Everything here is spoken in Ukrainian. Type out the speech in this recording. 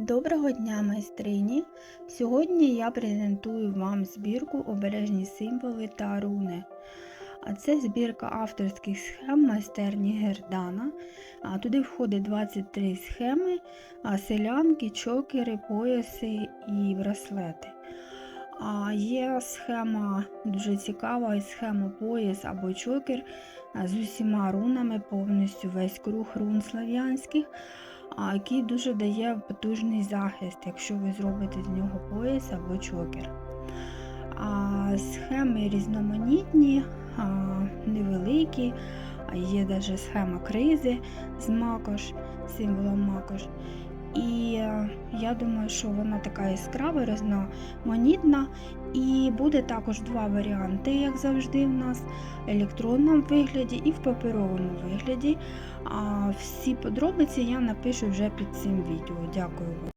Доброго дня, майстрині! Сьогодні я презентую вам збірку Обережні символи та руни. А це збірка авторських схем майстерні Гердана. А туди входить 23 схеми, а селянки, чокери, пояси і браслети. А є схема дуже цікава, схема пояс або чокер з усіма рунами, повністю весь круг рун слав'янських який дуже дає потужний захист, якщо ви зробите з нього пояс або чокер. А, схеми різноманітні, а, невеликі, є навіть схема кризи з макош, символом макош. Я думаю, що вона така яскрава, різноманітна. І буде також два варіанти, як завжди, в нас в електронному вигляді і в паперовому вигляді. А всі подробиці я напишу вже під цим відео. Дякую вам.